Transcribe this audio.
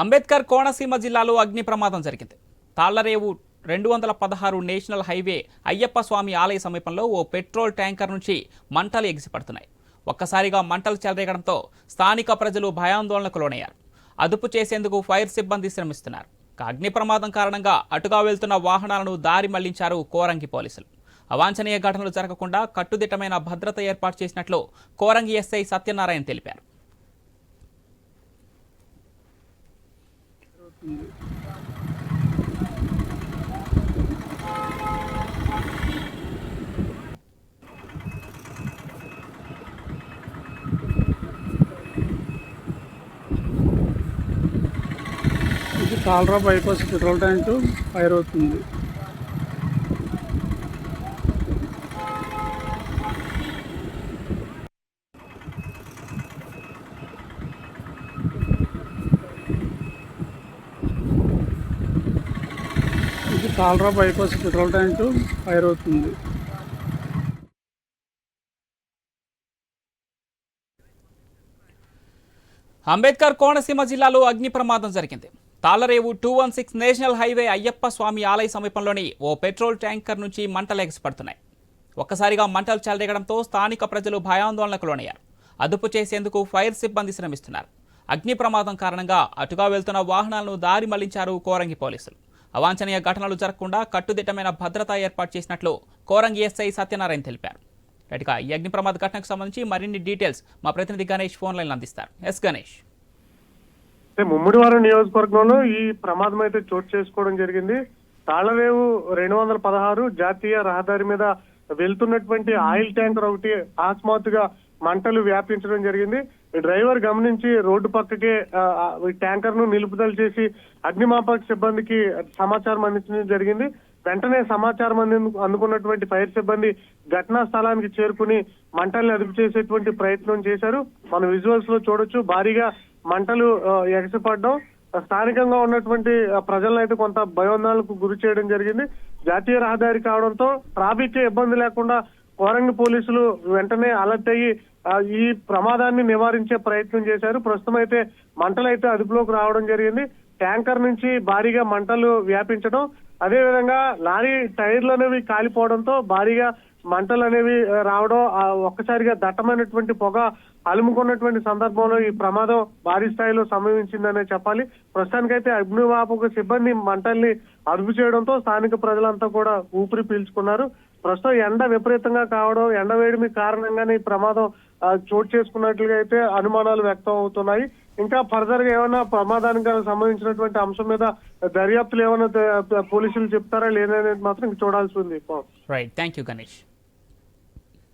అంబేద్కర్ కోనసీమ జిల్లాలో అగ్ని ప్రమాదం జరిగింది. తాళ్ళరేవు రెండు వందల పదహారు నేషనల్ హైవే అయ్యప్ప స్వామి ఆలయ సమీపంలో ఓ పెట్రోల్ ట్యాంకర్ నుంచి మంటలు ఎగిసిపడుతున్నాయి. ఒక్కసారిగా మంటలు చెలరేగడంతో స్థానిక ప్రజలు భయాందోళనకు లోనయ్యారు. అదుపు చేసేందుకు ఫైర్ సిబ్బంది శ్రమిస్తున్నారు. అగ్ని ప్రమాదం కారణంగా అటుగా వెళ్తున్న వాహనాలను దారి మళ్ళించారు కోరంగి పోలీసులు. అవాంఛనీయ ఘటనలు జరగకుండా కట్టుదిట్టమైన భద్రత ఏర్పాటు చేసినట్లు కోరంగి ఎస్ఐ సత్యనారాయణ తెలిపారు. కాలరా బైపాస్ పెట్రోల్ ట్యాంక్ ఫైర్ అవుతుంది. కాలరా బైపాస్ పెట్రోల్ ట్యాంకు ఫైర్ అవుతుంది అంబేద్కర్ కోనసీమ జిల్లాలో అగ్ని ప్రమాదం జరిగింది. Tallarevu two one six national highway Ayyappa Swamy ఆలయ సమీపంలోని ఓ పెట్రోల్ ట్యాంకర్ నుంచి మంటలు ఎగసిపడుతున్నాయి. ఒక్కసారిగా మంటలు చెలరేగడంతో స్థానిక ప్రజలు భయాందోళనకు లోనయ్యారు. అదుపు చేసేందుకు ఫైర్ సిబ్బంది శ్రమిస్తున్నారు. అగ్ని ప్రమాదం కారణంగా అటుగా వెళ్తున్న వాహనాలను దారి మళ్ళించారు కోరంగి పోలీసులు. అవాంఛనీయ ఘటనలు జరగకుండా కట్టుదిట్టమైన భద్రత ఏర్పాటు చేసినట్లు కోరంగి ఎస్ఐ సత్యనారాయణ తెలిపారు. రైట్గా ఈ అగ్ని ప్రమాద ఘటనకు సంబంధించి మరిన్ని డీటెయిల్స్ మా ప్రతినిధి గణేష్ ఫోన్ లైన్ అందిస్తారు. ఎస్ గణేష్. ముమ్మిడివారం నియోజకవర్గంలో ఈ ప్రమాదం అయితే చోటు చేసుకోవడం జరిగింది. తాళరేవు రెండు వందల పదహారు జాతీయ రహదారి మీద వెళ్తున్నటువంటి ఆయిల్ ట్యాంకర్ ఒకటి అకస్మాత్తుగా మంటలు వ్యాపించడం జరిగింది. డ్రైవర్ గమనించి రోడ్డు పక్కకే ఈ ట్యాంకర్ను నిలుపుదల చేసి అగ్నిమాపక సిబ్బందికి సమాచారం అందించడం జరిగింది. వెంటనే సమాచారం అంది అందుకున్నటువంటి ఫైర్ సిబ్బంది ఘటనా స్థలానికి చేరుకుని మంటల్ని అదుపు చేసేటువంటి ప్రయత్నం చేశారు. మన విజువల్స్లో చూడొచ్చు భారీగా మంటలు ఎగసిపడడం. స్థానికంగా ఉన్నటువంటి ప్రజలను అయితే కొంత భయోందనలకు గురి చేయడం జరిగింది. జాతీయ రహదారి కావడంతో ట్రాఫిక్ ఇబ్బంది లేకుండా కోరంగి పోలీసులు వెంటనే అలర్ట్ అయ్యి ఈ ప్రమాదాన్ని నివారించే ప్రయత్నం చేశారు. ప్రస్తుతం అయితే మంటలు అయితే అదుపులోకి రావడం జరిగింది. ట్యాంకర్ నుంచి భారీగా మంటలు వ్యాపించడం అదే విధంగా లారీ టైర్లు అనేవి కాలిపోవడంతో భారీగా మంటలు అనేవి రావడం ఒక్కసారిగా దట్టమైనటువంటి పొగ అలుముకున్నటువంటి సందర్భంలో ఈ ప్రమాదం భారీ స్థాయిలో సంభవించిందనే చెప్పాలి. ప్రస్తుతానికైతే అగ్నివాపక సిబ్బంది మంటల్ని అదుపు చేయడంతో స్థానిక ప్రజలంతా కూడా ఊపిరి పీల్చుకున్నారు. ప్రస్తుతం ఎండ విపరీతంగా కావడం ఎండ వేడిమి కారణంగానే ఈ ప్రమాదం చోటు చేసుకున్నట్లుగా అయితే అనుమానాలు వ్యక్తం అవుతున్నాయి. ఇంకా ఫర్దర్గా ఏమైనా ప్రమాదానికి సంబంధించినటువంటి అంశం మీద దర్యాప్తులు ఏమైనా పోలీసులు చెప్తారా? లేదనేది మాత్రం చూడాల్సి ఉంది. Right thank you Ganesh